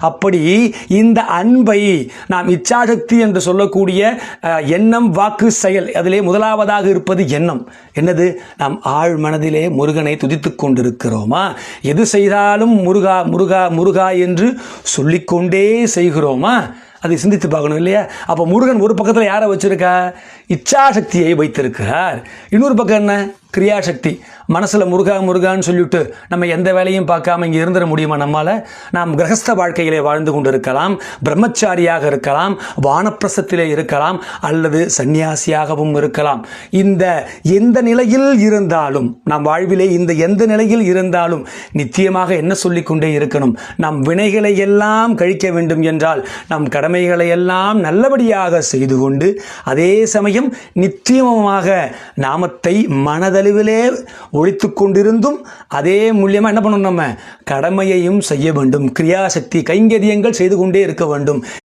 அப்படி இந்த அன்பை நாம் இச்சாசக்தி என்று சொல்லக்கூடிய எண்ணம் வாக்கு செயல் அதிலே முதலாவதாக இருப்பது எண்ணம். என்னது? நாம் ஆழ் மனதிலே முருகனை துதித்து கொண்டிருக்கிறோமா? எது செய்தாலும் முருகா முருகா முருகா என்று சொல்லிக்கொண்டே செய்கிறோமா? அதை சிந்தித்து பார்க்கணும் இல்லையா? அப்போ முருகன் ஒரு பக்கத்தில் யாரை வச்சிருக்கா? இச்சாசக்தியை வைத்திருக்கிறார். இன்னொரு பக்கம் என்ன? கிரியாசக்தி. மனசில் முருகா முருகான்னு சொல்லிவிட்டு நம்ம எந்த வேலையும் பார்க்காம இங்கே இருந்துட முடியுமா நம்மால்? நாம் கிரகஸ்த வாழ்க்கையிலே வாழ்ந்து கொண்டு இருக்கலாம் பிரம்மச்சாரியாக இருக்கலாம் வானப்பிரசத்திலே இருக்கலாம் அல்லது சந்நியாசியாகவும் இருக்கலாம். இந்த எந்த நிலையில் இருந்தாலும் நாம் வாழ்விலே இந்த எந்த நிலையில் இருந்தாலும் நிச்சயமாக என்ன சொல்லிக்கொண்டே இருக்கணும்? நம் வினைகளை எல்லாம் கழிக்க வேண்டும் என்றால் நம் கடமைகளை எல்லாம் நல்லபடியாக செய்து கொண்டு அதே சமயம் நிச்சயமாக நாமத்தை மனதளவிலே ஒழித்து கொண்டிருந்தும் அதே மூலியமாக என்ன பண்ணணும் நம்ம? கடமையையும் செய்ய வேண்டும். கிரியாசக்தி கைங்கரியங்கள் செய்து கொண்டே இருக்க வேண்டும்.